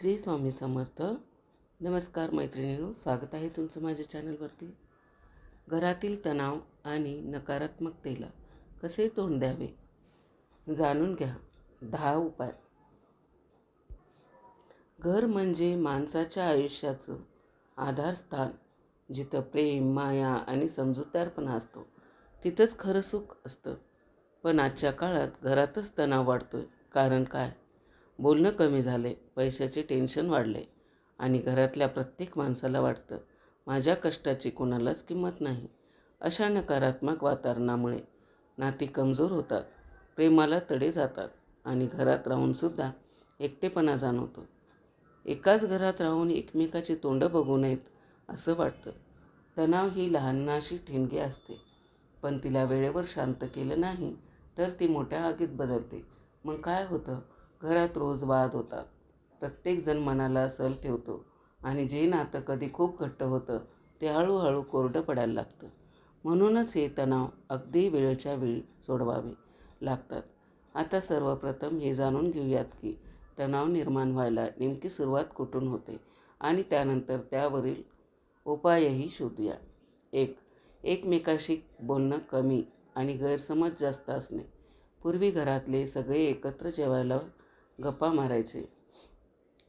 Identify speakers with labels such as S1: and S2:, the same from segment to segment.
S1: श्री स्वामी समर्थ. नमस्कार मैत्रिणींनो स्वागत आहे तुमचं माझ्या चॅनलवरती. घरातील तणाव आणि नकारात्मकतेला कसे तोंड द्यावे जाणून घ्या. दहा उपाय. घर म्हणजे माणसाच्या आयुष्याचं आधारस्थान जिथं प्रेम माया आणि समजूतदारपणा असतो. तिथंच खरं सुख असतं. पण आजच्या काळात घरातच तणाव वाढतोय. कारण काय? बोलणं कमी झाले पैशाचे टेन्शन वाढले आणि घरातल्या प्रत्येक माणसाला वाटतं माझ्या कष्टाची कोणालाच किंमत नाही. अशा नकारात्मक वातावरणामुळे नाती कमजोर होतात प्रेमाला तडे जातात आणि घरात राहूनसुद्धा एकटेपणा जाणवतो. एकाच घरात राहून एकमेकाची तोंडं बघू नयेत असं वाटतं. तणाव ही लहानाशी ठिणगी असते पण तिला वेळेवर शांत केलं नाही तर ती मोठ्या आगीत बदलते. मग काय होतं? घरात रोज वाद होतात. प्रत्येकजण मनाला सल ठेवतो आणि जे नातं कधी खूप घट्ट होतं ते हळूहळू कोरडं पडायला लागतं. म्हणूनच हे तणाव अगदी वेळच्या वेळी सोडवावे लागतात. आता सर्वप्रथम हे जाणून घेऊयात की तणाव निर्माण व्हायला नेमकी सुरुवात कुठून होते आणि त्यानंतर त्यावरील उपायही शोधूया. एक एकमेकाशी बोलणं कमी आणि गैरसमज जास्त असणे. पूर्वी घरातले सगळे एकत्र जेवायला गप्पा मारायचे.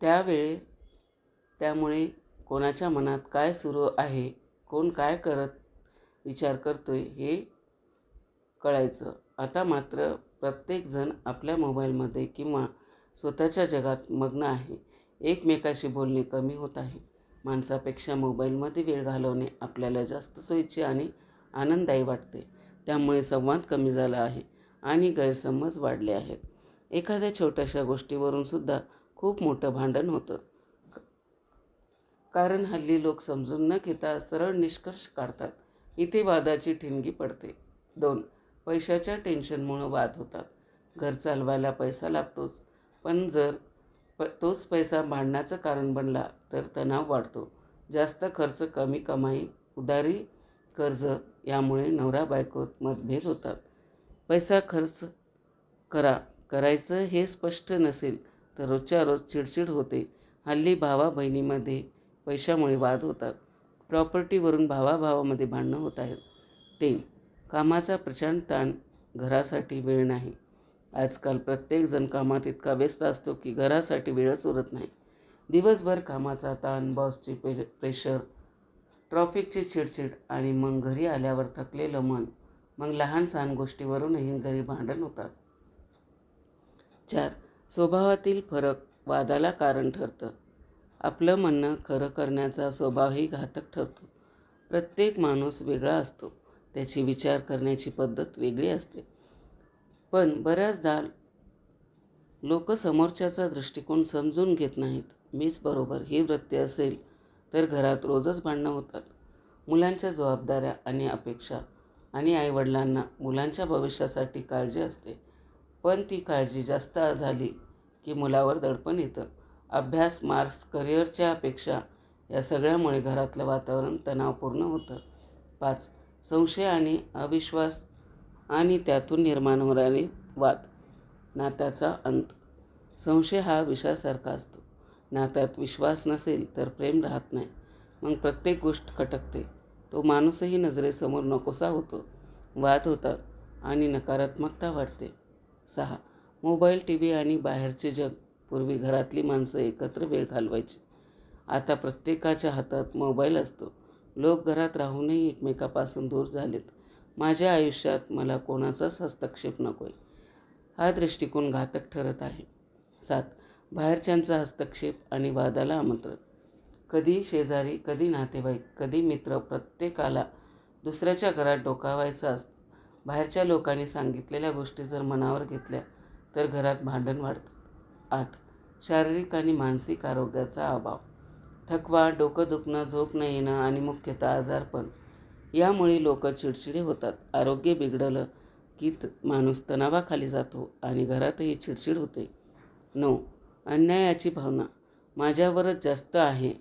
S1: त्यावेळी त्यामुळे कोणाच्या मनात काय सुरू आहे कोण काय करत विचार करतोय हे कळायचं. आता मात्र प्रत्येकजण आपल्या मोबाईलमध्ये किंवा स्वतःच्या जगात मग्न आहे. एकमेकाशी बोलणे कमी होत आहे. माणसापेक्षा मोबाईलमध्ये वेळ घालवणे आपल्याला जास्त सोयीचे आणि आनंददायी वाटते. त्यामुळे संवाद कमी झाला आहे आणि गैरसमज वाढले आहेत. एखाद्या छोट्याशा गोष्टीवरून सुद्धा खूप मोठं भांडण होतं. कारण हल्ली लोक समजून न घेता सरळ निष्कर्ष काढतात. इथे वादाची ठिणगी पडते. दोन पैशाच्या टेन्शनमुळं वाद होतात. घर चालवायला पैसा लागतोच. पण जर प तोच पैसा भांडण्याचं कारण बनला तर तणाव वाढतो. जास्त खर्च कमी कमाई उधारी कर्ज यामुळे नवरा बायकोत मतभेद होतात. पैसा खर्च करा. करायचं हे स्पष्ट नसेल तर रोजच्या रोज चिडचिड होते. हल्ली भावा बहिणीमध्ये पैशामुळे वाद होतात. प्रॉपर्टीवरून भावाभावामध्ये भांडणं होत आहेत. ते कामाचा प्रचंड ताण घरासाठी वेळ नाही. आजकाल प्रत्येकजण कामात इतका व्यस्त असतो की घरासाठी वेळच उरत नाही. दिवसभर कामाचा ताण बॉसची पे प्रेशर ट्रॉफिकची चिडचिड आणि मग घरी आल्यावर थकलेलं मन मग लहान सहान गोष्टीवरूनही घरी भांडण होतात. चार. स्वभावातील फरक वादाला कारण ठरतं. आपलं म्हणणं खरं करण्याचा स्वभावही घातक ठरतो. प्रत्येक माणूस वेगळा असतो. त्याची विचार करण्याची पद्धत वेगळी असते. पण बऱ्याचदा लोक समोरच्याचा दृष्टिकोन समजून घेत नाहीत. मीच बरोबर ही वृत्ती असेल तर घरात रोजच भांडणं होतात. मुलांच्या जबाबदाऱ्या आणि अपेक्षा आणि आईवडिलांना मुलांच्या भविष्यासाठी काळजी असते. पण ती काळजी जास्त झाली की मुलावर दडपण येतं. अभ्यास मार्क्स करिअरच्या अपेक्षा या सगळ्यामुळे घरातलं वातावरण तणावपूर्ण होतं. पाच संशय आणि अविश्वास आणि त्यातून निर्माण होणारे वाद. नात्याचा अंत. संशय हा विषासारखा असतो. नात्यात विश्वास नसेल तर प्रेम राहत नाही. मग प्रत्येक गोष्ट खटकते. तो माणूसही नजरेसमोर नकोसा होतो. वाद होतात आणि नकारात्मकता वाढते. सहा. मोबाईल टी व्ही आणि बाहेरचे जग. पूर्वी घरातली माणसं एकत्र वेळ घालवायची. आता प्रत्येकाच्या हातात मोबाईल असतो. लोक घरात राहूनही एकमेकापासून दूर झालेत. माझ्या आयुष्यात मला कोणाचाच हस्तक्षेप नको आहे हा दृष्टिकोन घातक ठरत आहे. सात. बाहेरच्यांचा हस्तक्षेप आणि वादाला आमंत्रण. कधी शेजारी कधी नातेवाईक कधी मित्र प्रत्येकाला दुसऱ्याच्या घरात डोकावायचं असतं. बाहेरच्या लोकांनी सांगितलेल्या गोष्टी जर मनावर घेतल्या तर घरात भांडण वाढतं. आठ. शारीरिक आणि मानसिक आरोग्याचा अभाव. थकवा डोकं दुखणं झोप न येणं आणि मुख्यतः आजारपण यामुळे लोक चिडचिडे होतात. आरोग्य बिघडलं की त माणूस तणावाखाली जातो आणि घरातही चिडचिड होते. नऊ. अन्यायाची भावना. माझ्यावरच जास्त आहे.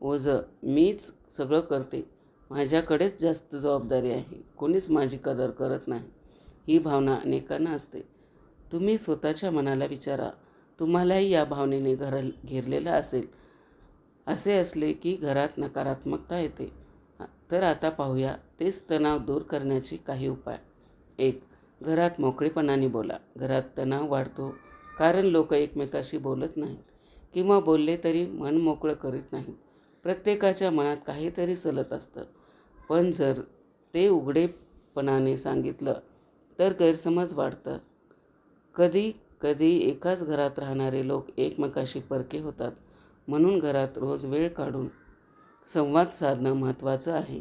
S1: ओझं. मीच सगळं करते. माझ्याकडेच जास्त जबाबदारी आहे. कोणीच माझी कदर करत नाही. ही भावना अनेकांना असते. तुम्ही स्वतःच्या मनाला विचारा. तुम्हालाही या भावनेने घर घेरलेलं असेल. असे असले की घरात नकारात्मकता येते. तर आता पाहूया. तेच तणाव दूर करण्याची काही उपाय. एक घरात मोकळेपणाने बोला. घरात तणाव वाढतो. कारण लोक एकमेकाशी बोलत नाहीत. किंवा बोलले तरी मन मोकळं करीत नाहीत. प्रत्येकाच्या मनात काहीतरी चलत असतं. पण जर ते उघडेपणाने सांगितलं तर गैरसमज वाढतं कधी कधी एकाच घरात राहणारे लोक एकमेकाशी परके होतात. म्हणून घरात रोज वेळ काढून संवाद साधणं महत्त्वाचं आहे.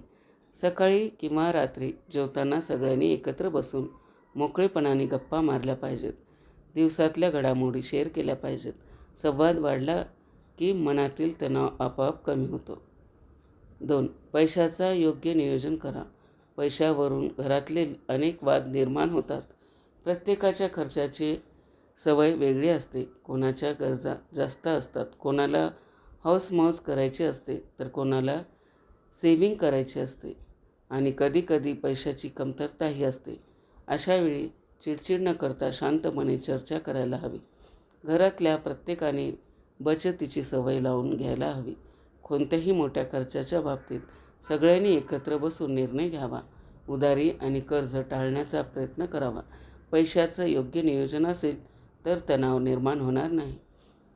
S1: सकाळी किंवा रात्री जेवताना सगळ्यांनी एकत्र बसून मोकळेपणाने गप्पा मारल्या पाहिजेत. दिवसातल्या घडामोडी शेअर केल्या पाहिजेत. संवाद वाढला की मनातील तणाव आपोआप कमी होतो. दोन. पैशाचा योग्य नियोजन करा. पैशावरून घरातले अनेक वाद निर्माण होतात. प्रत्येकाच्या खर्चाची सवय वेगळी असते. कोणाच्या गरजा जास्त असतात. कोणाला हौसमौज करायची असते तर कोणाला सेविंग करायची असते. आणि कधीकधी पैशाची कमतरताही असते. अशावेळी चिडचिड न करता शांतपणे चर्चा करायला हवी. घरातल्या प्रत्येकाने बचतीची सवय लावून घ्यायला हवी. कोणत्याही मोठ्या खर्चाच्या बाबतीत सगळ्यांनी एकत्र बसून निर्णय घ्यावा. उदारी आणि कर्ज टाळण्याचा प्रयत्न करावा. पैशाचं योग्य नियोजन असेल तर तणाव निर्माण होणार नाही.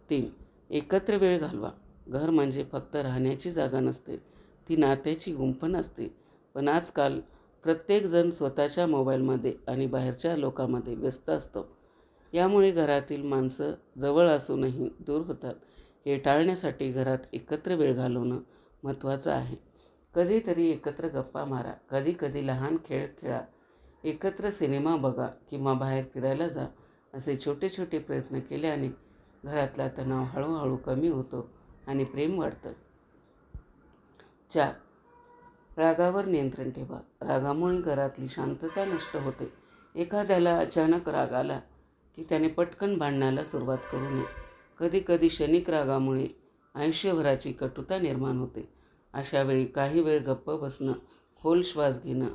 S1: तीन एकत्र वेळ घालवा. घर म्हणजे फक्त राहण्याची जागा नसते. ती नात्याची गुंफण असते. पण आजकाल प्रत्येकजण स्वतःच्या मोबाईलमध्ये आणि बाहेरच्या लोकांमध्ये व्यस्त असतो. यामुळे घरातील माणसं जवळ असूनही दूर होतात. हे टाळण्यासाठी घरात एकत्र वेळ घालवणं महत्त्वाचं आहे. कधीतरी एकत्र गप्पा मारा कधी कधी लहान खेळ खेळा एकत्र सिनेमा बघा किंवा बाहेर फिरायला जा असे छोटे छोटे प्रयत्न केल्याने घरातला तणाव हळूहळू कमी होतो आणि प्रेम वाढतं. चार रागावर नियंत्रण ठेवा. रागामुळे घरातली शांतता नष्ट होते. एखाद्याला अचानक राग आला की त्याने पटकन भांडण्याला सुरुवात करू नये. कधीकधी क्षणिक रागामुळे आयुष्यभराची कटुता निर्माण होते. अशा वेळी काही वेळ गप्प बसणं खोल श्वास घेणं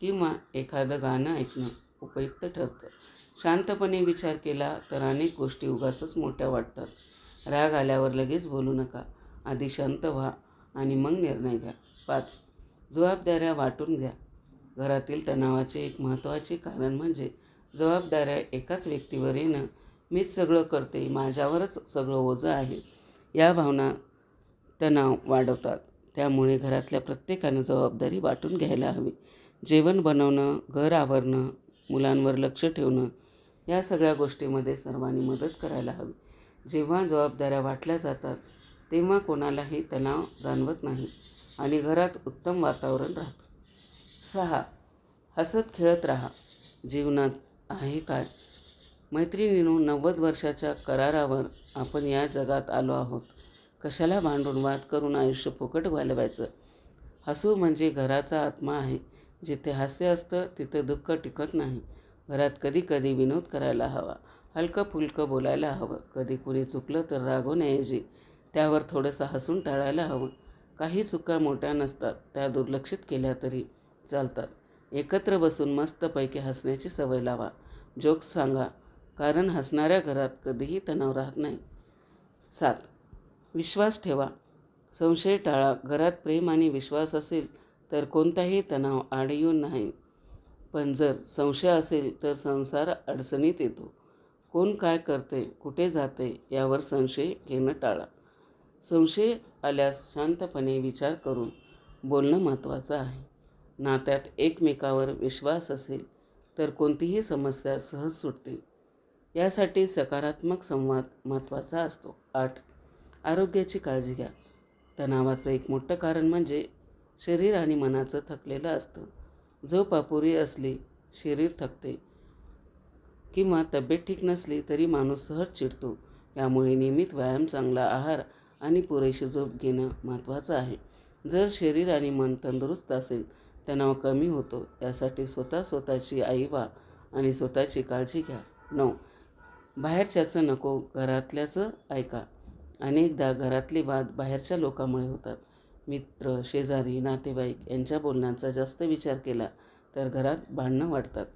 S1: किंवा एखादं गाणं ऐकणं उपयुक्त ठरतं. शांतपणे विचार केला तर अनेक गोष्टी उगाचच मोठ्या वाटतात. राग आल्यावर लगेच बोलू नका. आधी शांत व्हा आणि मग निर्णय घ्या. पाच. जबाबदाऱ्या वाटून घ्या. घरातील तणावाचे एक महत्त्वाचे कारण म्हणजे जबाबदाऱ्या एकाच व्यक्तीवर येणं मीच सगळं करते माझ्यावरच सगळं ओझं आहे. या भावना तणाव वाढवतात. त्यामुळे घरातल्या प्रत्येकानं जबाबदारी वाटून घ्यायला हवी. जेवण बनवणं घर आवरणं मुलांवर लक्ष ठेवणं या सगळ्या गोष्टीमध्ये सर्वांनी मदत करायला हवी. जेव्हा जबाबदाऱ्या वाटल्या जातात तेव्हा कोणालाही तणाव जाणवत नाही आणि घरात उत्तम वातावरण राहतं. सहा. हसत खेळत राहा. जीवनात आहे काय? मैत्रिणीनो नव्वद वर्षाच्या करारावर आपण या जगात आलो आहोत. कशाला भांडून वाद करून आयुष्य फुकट घालवायचं? हसू म्हणजे घराचा आत्मा आहे. जिथे हास्य असतं तिथं दुःख टिकत नाही. घरात कधी कधी विनोद करायला हवा हलकं फुलकं बोलायला हवं. कधी कुणी चुकलं तर रागवण्याऐवजी त्यावर थोडंसं हसून टाळायला हवं. काही चुका मोठ्या नसतात त्या दुर्लक्षित केल्या तरी चालतात. एकत्र बसून मस्तपैकी हसण्याची सवय लावा. जोक्स सांगा कारण हसणाऱ्या घरात कधीही तणाव राहत नाही. सात विश्वास ठेवा. संशय टाळा. घरात प्रेम आणि विश्वास असेल तर कोणताही तणाव आड येऊन नाही. पण जर संशय असेल तर संसार अडचणीत येतो. कोण काय करते कुठे जाते यावर संशय घेणं टाळा. संशय आल्यास शांतपणे विचार करून बोलणं महत्त्वाचं आहे. नात्यात एकमेकावर विश्वास असेल तर कोणतीही समस्या सहज सुटते. यासाठी सकारात्मक संवाद महत्त्वाचा असतो. आठ. आरोग्याची काळजी घ्या. तणावाचं एक मोठं कारण म्हणजे शरीर आणि मनाचं थकलेलं असतं. झोप अपुरी असली शरीर थकते किंवा तब्येत ठीक नसली तरी माणूस सहज चिडतो. यामुळे नियमित व्यायाम चांगला आहार आणि पुरेशी झोप घेणं महत्त्वाचं आहे. जर शरीर आणि मन तंदुरुस्त असेल तणाव कमी होतो यासाठी स्वतः स्वतःची आई व्हा आणि स्वतःची काळजी घ्या. नऊ. बाहेरच्याचं नको घरातल्याचं ऐका. अनेकदा घरातले वाद बाहेरच्या लोकांमुळे होतात. मित्र शेजारी नातेवाईक यांच्या बोलण्याचा जास्त विचार केला तर घरात भांडणं वाढतात.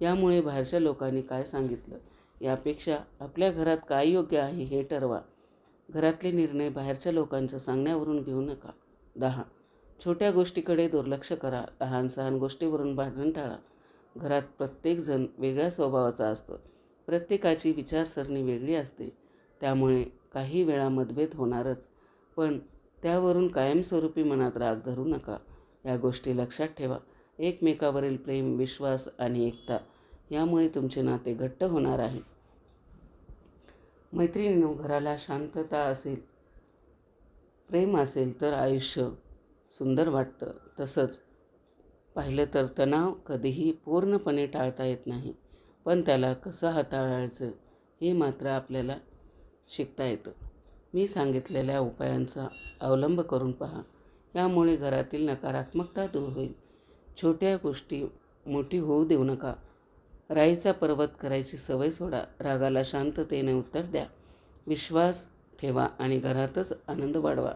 S1: यामुळे बाहेरच्या लोकांनी काय सांगितलं? यापेक्षा आपल्या घरात काय योग्य आहे हे ठरवा. घरातले निर्णय बाहेरच्या लोकांच्या सांगण्यावरून घेऊ नका. दहा. छोट्या गोष्टीकडे दुर्लक्ष करा. लहान सहान गोष्टीवरून भांडण टाळा. घरात प्रत्येकजण वेगळ्या स्वभावाचा असतो. प्रत्येकाची विचारसरणी वेगळी असते. त्यामुळे काही वेळा मतभेद होणारच. पण त्यावरून कायमस्वरूपी मनात राग धरू नका. या गोष्टी लक्षात ठेवा. एकमेकावरील प्रेम विश्वास आणि एकता यामुळे तुमचे नाते घट्ट होणार आहे. मैत्रिणीनो घराला शांतता असेल प्रेम असेल तर आयुष्य सुंदर वाटतं. तसंच पाहिलं तर तणाव कधीही पूर्णपणे टाळता येत नाही. पण त्याला कसं हाताळायचं हे मात्र आपल्याला शिकता येतं. मी सांगितलेल्या उपायांचा अवलंब करून पहा. यामुळे घरातील नकारात्मकता दूर होईल. छोट्या गोष्टी मोठी होऊ देऊ नका. राईचा पर्वत करायची सवय सोडा. रागाला शांततेने उत्तर द्या. विश्वास ठेवा आणि घरातच आनंद वाढवा.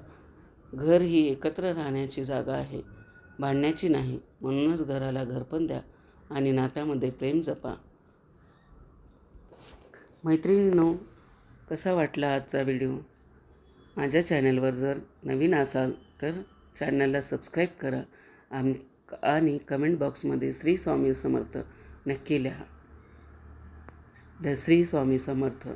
S1: घर ही एकत्र राहण्याची जागा आहे. भांडण्याची नाही. म्हणूनच घराला घरपण द्या आणि नात्यामध्ये प्रेम जपा. मैत्रिणींनो कसा वाटला आजचा व्हिडिओ? माझ्या चॅनलवर जर नवीन असाल तर चॅनलला सबस्क्राईब करा. आम आणि कमेंट बॉक्समध्ये श्री स्वामी समर्थ नक्की लिहा. द श्री स्वामी समर्थ.